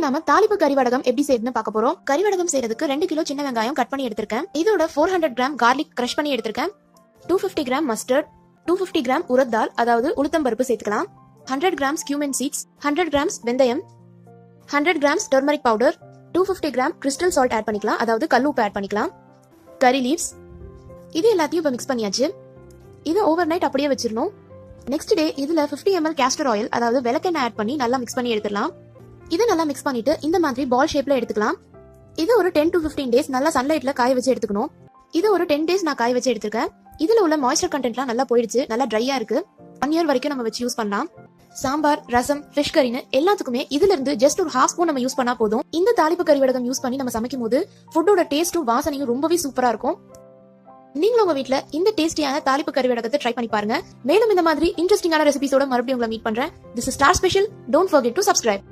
இன்னைக்கு நாம தாலிப்பு கறிவடகம் எப்படி செய்யறதுன்னு பார்க்க போறோம். கறிவடகம் செய்யறதுக்கு ரெண்டு கிலோ சின்ன வெங்காயம் கட் பண்ணி எடுத்திருக்கேன். இதோட four hundred gram garlic crush பண்ணி எடுத்திருக்கேன். Two fifty gram mustard two fifty gram உரத்தால் அதாவது உளுத்தம் பருப்பு சேர்த்துக்கலாம். Hundred grams cumin seeds hundred grams வெந்தயம் hundred grams turmeric powder two fifty gram crystal salt add பண்ணிக்கலாம். அதாவது கல் ஆட் பண்ணிக்கலாம். கறி லீவ்ஸ் இது எல்லாத்தையும் இப்போ மிக்ஸ் பண்ணியாச்சு. இது ஓவர் நைட் அப்படியே வச்சிடணும். நெக்ஸ்ட் டே இதுல ஃபிஃப்டி எம்எல் கேஸ்டர் ஆயில் அதாவது விளக்கெண்ணெய் ஆட் பண்ணி நல்லா மிக்ஸ் பண்ணி எடுத்துடலாம். இதை நல்லா மிக்ஸ் பண்ணிட்டு இந்த மாதிரி பால் ஷேப்ல எடுத்துக்கலாம். இது ஒரு டென் டு 15 டேஸ் நல்லா சன்லைட்ல காய வச்சு எடுத்துக்கணும். இது ஒரு டென் டேஸ் நான் காய வச்சு எடுத்திருக்கேன். இதுல உள்ள மாய்ஸ்டர் கண்டென்ட்லாம் நல்லா போயிடுச்சு நல்லா ட்ரையா இருக்கு. ஒன் இயர் வரைக்கும் நம்ம வச்சு யூஸ் பண்ணலாம். சாம்பார் ரசம் ஃபிஷ் கறின்னு எல்லாத்துக்குமே இதுல இருந்து ஜஸ்ட் ஒரு ஹாஃப் ஸ்பூன் நம்ம யூஸ் பண்ணா போதும். இந்த தாளிப்பு கறி வடகம் யூஸ் பண்ணி நம்ம சமைக்கும் போது ஃபுட்டோட டேஸ்ட்டும் வாசனையும் ரொம்பவே சூப்பரா இருக்கும். நீங்களும் உங்க வீட்டுல இந்த டேஸ்டியான தாளிப்பு கறி வடகத்தை ட்ரை பண்ணி பாருங்க. மேலும் இந்த மாதிரி இன்ட்ரெஸ்டிங்கான ரெசிபிஸோட மறுபடியும் உங்களை மீட் பண்றேன். This is star special don't forget to subscribe